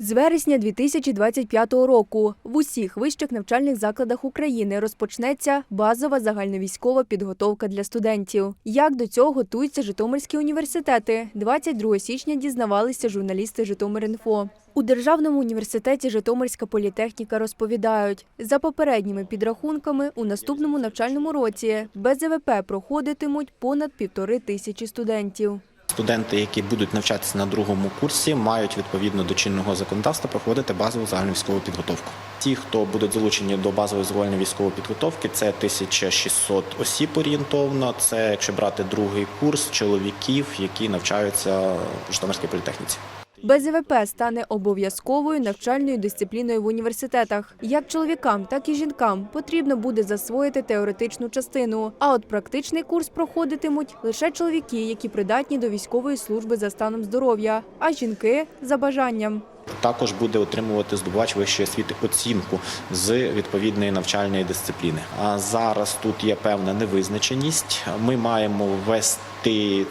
З вересня 2025 року в усіх вищих навчальних закладах України розпочнеться базова загальновійськова підготовка для студентів. Як до цього готуються Житомирські університети? 22 січня дізнавалися журналісти Житомир.Інфо. У Державному університеті Житомирська політехніка розповідають, за попередніми підрахунками, у наступному навчальному році без ЗВП проходитимуть понад півтори тисячі студентів. Студенти, які будуть навчатися на другому курсі, мають відповідно до чинного законодавства проходити базову загальновійськову підготовку. Ті, хто будуть залучені до базової загальної військової підготовки, це 1600 осіб орієнтовно. Це якщо брати другий курс чоловіків, які навчаються в Житомирській політехніці. Без ЗВП стане обов'язковою навчальною дисципліною в університетах. Як чоловікам, так і жінкам потрібно буде засвоїти теоретичну частину. А от практичний курс проходитимуть лише чоловіки, які придатні до військової служби за станом здоров'я, а жінки за бажанням. Також буде отримувати здобувач вищої освіти оцінку з відповідної навчальної дисципліни. А зараз тут є певна невизначеність. Ми маємо ввести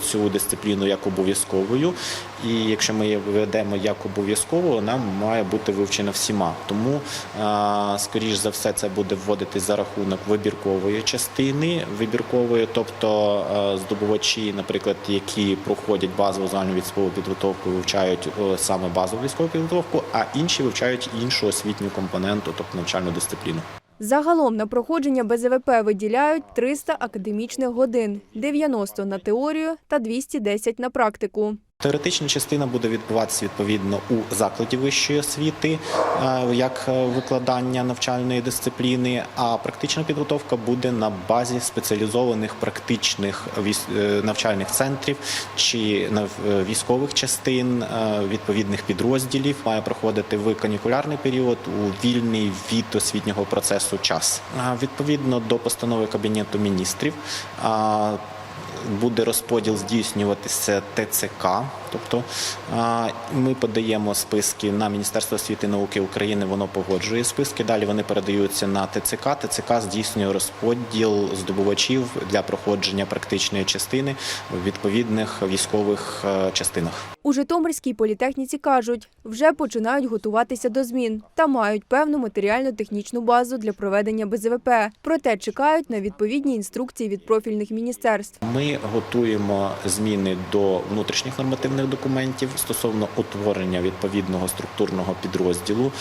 цю дисципліну як обов'язковою, і якщо ми її ведемо як обов'язково, вона має бути вивчена всіма. Тому, скоріш за все, це буде вводитись за рахунок вибіркової частини, вибіркової, тобто здобувачі, наприклад, які проходять базову загальну військову підготовку, вивчають саме базову військову підготовку, а інші вивчають іншу освітню компоненту, тобто навчальну дисципліну. Загалом на проходження БЗВП виділяють 300 академічних годин, 90 на теорію та 210 на практику. Теоретична частина буде відбуватися відповідно у закладі вищої освіти е, як е, викладання навчальної дисципліни, а практична підготовка буде на базі спеціалізованих практичних е, навчальних центрів чи військових частин відповідних підрозділів. Має проходити в канікулярний період у вільний від освітнього процесу час. Відповідно до постанови Кабінету міністрів. Буде розподіл здійснюватися ТЦК. Тобто ми подаємо списки на Міністерство освіти і науки України, воно погоджує списки. Далі вони передаються на ТЦК. ТЦК здійснює розподіл здобувачів для проходження практичної частини в відповідних військових е, частинах. У Житомирській політехніці кажуть, вже починають готуватися до змін та мають певну матеріально-технічну базу для проведення БЗВП. Проте чекають на відповідні інструкції від профільних міністерств. Ми готуємо зміни до внутрішніх нормативних документів стосовно утворення відповідного структурного підрозділу.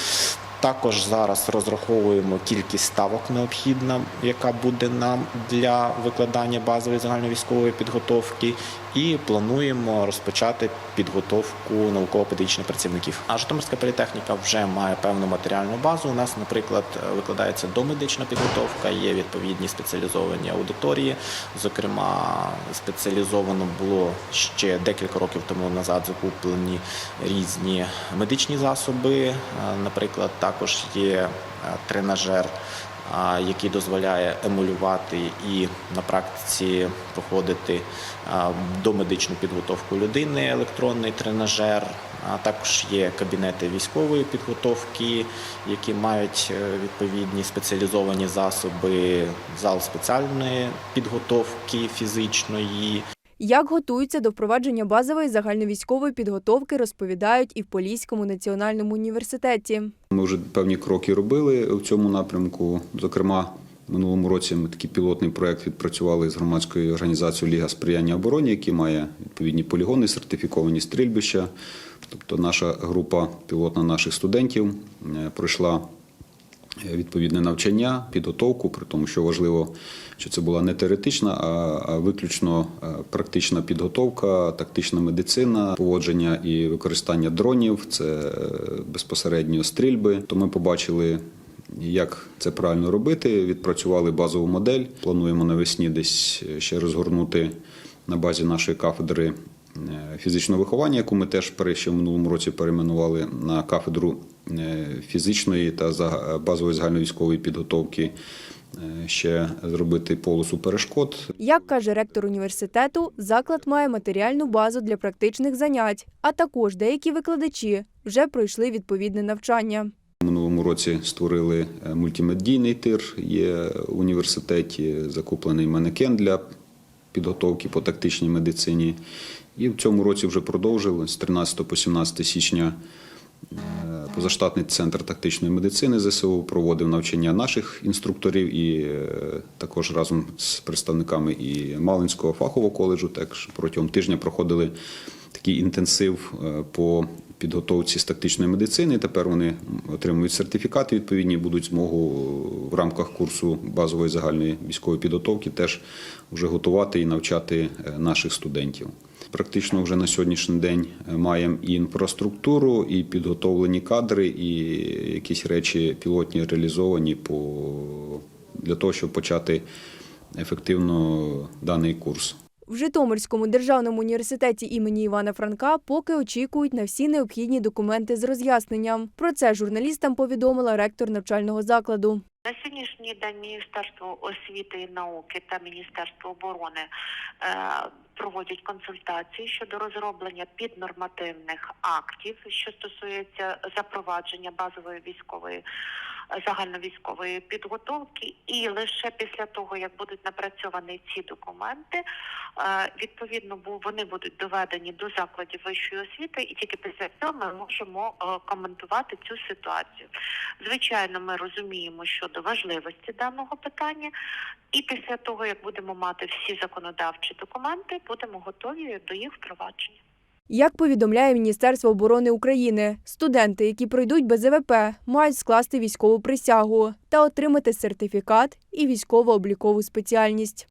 Також зараз розраховуємо кількість ставок необхідна, яка буде нам для викладання базової загальновійськової підготовки, і плануємо розпочати підготовку науково-педагогічних працівників. А Житомирська політехніка вже має певну матеріальну базу. У нас, наприклад, викладається домедична підготовка, є відповідні спеціалізовані аудиторії. Зокрема, спеціалізовано було ще декілька років тому назад закуплені різні медичні засоби. Е, Наприклад, також є е, тренажер, який дозволяє емулювати і на практиці проходити а, домедичну підготовку людини, електронний тренажер. А також є кабінети військової підготовки, які мають е, відповідні спеціалізовані засоби, зал спеціальної підготовки фізичної. Як готуються до впровадження базової загальновійськової підготовки, розповідають і в Поліському національному університеті. Ми вже певні кроки робили в цьому напрямку. Зокрема, минулому році ми такий пілотний проект відпрацювали з громадською організацією Ліга сприяння обороні, який має відповідні полігони, сертифіковані стрільбища. Тобто, наша група пілотна наших студентів е, пройшла відповідне навчання, підготовку, при тому, що важливо, що це була не теоретична, а виключно е, практична підготовка, тактична медицина, поводження і використання дронів, це е, безпосередньо стрільби. То ми побачили. Як це правильно робити? Відпрацювали базову модель. Плануємо навесні десь ще розгорнути на базі нашої кафедри фізичного виховання, яку ми теж ще в минулому році перейменували на кафедру е, фізичної та базової загальновійськової підготовки. Е, Ще зробити полосу перешкод. Як каже ректор університету, заклад має матеріальну базу для практичних занять, а також деякі викладачі вже пройшли відповідне навчання. У минулому році створили е, мультимедійний тир. Є в університеті закуплений манекен для підготовки по тактичній медицині. І в цьому році вже продовжили з 13 по 17 січня е, Позаштатний центр тактичної медицини ЗСУ проводив навчання наших інструкторів і е, також разом з представниками і Малинського фахового коледжу. Також протягом тижня проходили такий інтенсив е, по підготовці з тактичної медицини. Тепер вони отримують сертифікати відповідні, будуть змогу в рамках курсу базової загальної військової підготовки теж вже готувати і навчати е, наших студентів. Практично вже на сьогоднішній день е, маємо і інфраструктуру, і підготовлені кадри, і якісь речі пілотні реалізовані по для того, щоб почати ефективно даний курс. В Житомирському державному університеті імені Івана Франка поки очікують на всі необхідні документи з роз'ясненням. Про це журналістам повідомила ректор навчального закладу. На сьогоднішній день Міністерство освіти і науки та Міністерство оборони е, проводять консультації щодо розроблення піднормативних актів, що стосується запровадження базової військової загальновійськової підготовки, і лише після того, як будуть напрацьовані ці документи, е, відповідно вони будуть доведені до закладів вищої освіти, і тільки після цього ми можемо е, коментувати цю ситуацію. Звичайно, ми розуміємо щодо важливості даного питання, і після того, як будемо мати всі законодавчі документи, будемо готові до їх впровадження. Як повідомляє Міністерство оборони України, студенти, які пройдуть без БЗВП, мають скласти військову присягу та отримати сертифікат і військово-облікову спеціальність.